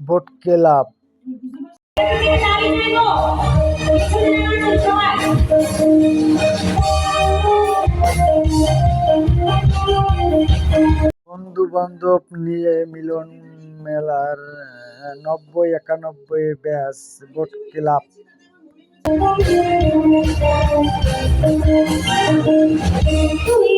Boat club বন্ধু বান্ধব নিয়ে মিলন মেলার নব্বই একানব্বই ব্যাচ বোট ক্লাব তুই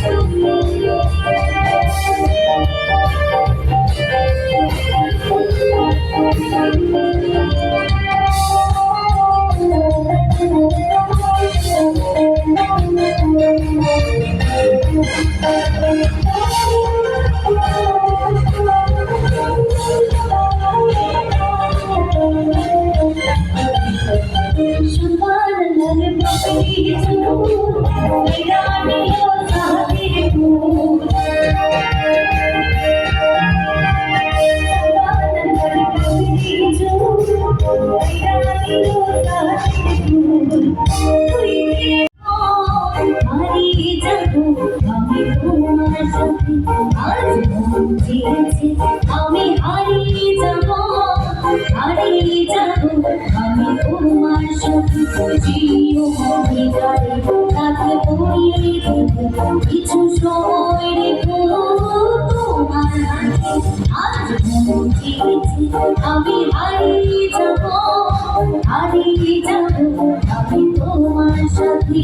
যাব আমি তোমার সাথে আজ মন চেয়েছে আমি হারিয়ে যাব আমি তোমার সাথে কিছু সময় রেখো, তোমার আমি তোমার সাথে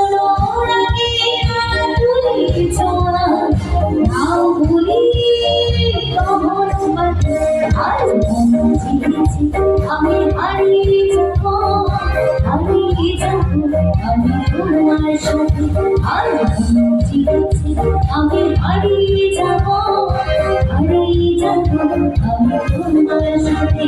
চিনেছি আমি হারিয়ে যাব। হারিয়ে আমি তোমার সাথে।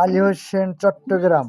আলী হোসেন চট্টগ্রাম।